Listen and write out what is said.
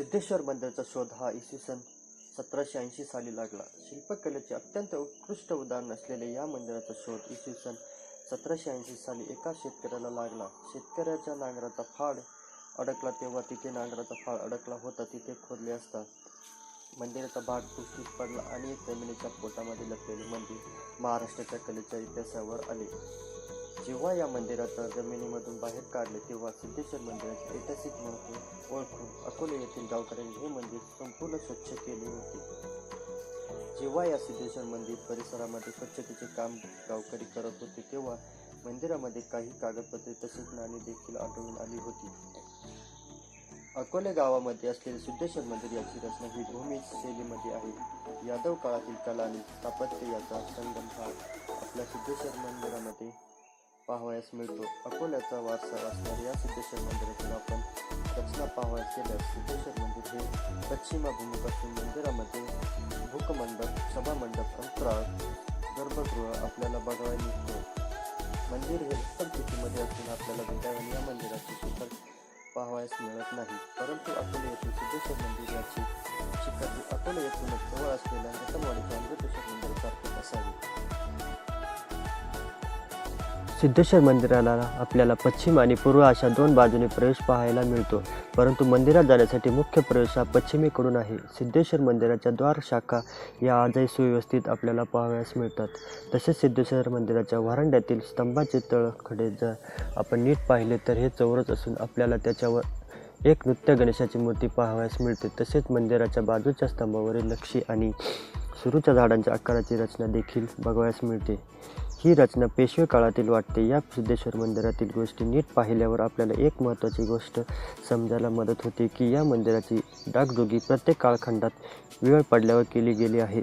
सिद्धेश्वर मंदिराचा शोध हा इसवी सन सतराशे ऐंशी साली लागला. शिल्पकलेचे अत्यंत उत्कृष्ट उदाहरण असलेले या मंदिराचा शोध इसवी सन सतराशे ऐंशी साली एका शेतकऱ्याला लागला. शेतकऱ्याच्या नांगराचा फाड अडकला तेव्हा तिथे नांगराचा फाळ अडकला होता. तिथे खोदले असता मंदिराचा भाग पुष्टीत पडला आणि जमिनीच्या पोटामध्ये लपलेले मंदिर महाराष्ट्राच्या कलेच्या इतिहासावर आले. जेव्हा या मंदिराचा जमिनीमधून बाहेर काढले तेव्हा सिद्धेश्वर मंदिराचे ऐतिहासिक महत्त्व ओळखून अकोले येथील गावकऱ्यांनी हे मंदिर संपूर्ण स्वच्छ केले होते. जेव्हा या सिद्धेश्वर मंदिर परिसरामध्ये स्वच्छतेचे काम गावकरी करत होते तेव्हा मंदिरामध्ये काही कागदपत्रे तसेच नाणी देखील आढळून आली होती. अकोले गावामध्ये असलेले सिद्धेश्वर मंदिर याची रचना ही भूमी शैलीमध्ये आहे. यादव काळातील कला आणि स्थापत्य याचा संगम हा आपल्या सिद्धेश्वर मंदिरामध्ये पाहावयास मिळतो. अकोल्याचा वारसा असणाऱ्या या सिद्धेश्वर मंदिरातून आपण रचना पाहावयास गेल्यास सिद्धेश्वर मंदिर हे पश्चिमा असून मंदिरामध्ये भूकमंडप सभामंडप अंतराळ गर्भगृह आपल्याला बघायला मिळतो. मंदिर हे उत्तम स्थितीमध्ये असून आपल्याला भेटावून या मंदिराची शिखर पाहावयास मिळत नाही. परंतु अकोले येथील सिद्धेश्वर मंदिर याची शिखर अकोले येथूनच जवळ असलेल्या रतनवाडीच्या अमृतेश्वर मंदिरासारखे असावी. सिद्धेश्वर मंदिराला आपल्याला पश्चिम आणि पूर्व अशा दोन बाजूने प्रवेश पाहायला मिळतो. परंतु मंदिरात जाण्यासाठी मुख्य प्रवेश हा पश्चिमेकडून आहे. सिद्धेश्वर मंदिराच्या द्वार शाखा या आजही सुव्यवस्थित आपल्याला पाहावयास मिळतात. तसेच सिद्धेश्वर मंदिराच्या व्हरांड्यातील स्तंभाचे तळखडे जर आपण नीट पाहिले तर हे चौरस असून आपल्याला त्याच्यावर एक नृत्य गणेशाची मूर्ती पाहावयास मिळते. तसेच मंदिराच्या बाजूच्या स्तंभावरील लक्षी आणि सुरूच्या झाडांच्या आकाराची रचना देखील बघावयास मिळते. ही रचना पेशवे काळातील वाटते. या सिद्धेश्वर मंदिरातील गोष्टी नीट पाहिल्यावर आपल्याला एक महत्त्वाची गोष्ट समजायला मदत होते की या मंदिराची डागडुगी प्रत्येक कालखंडात वेळ पडल्यावर केली गेली आहे.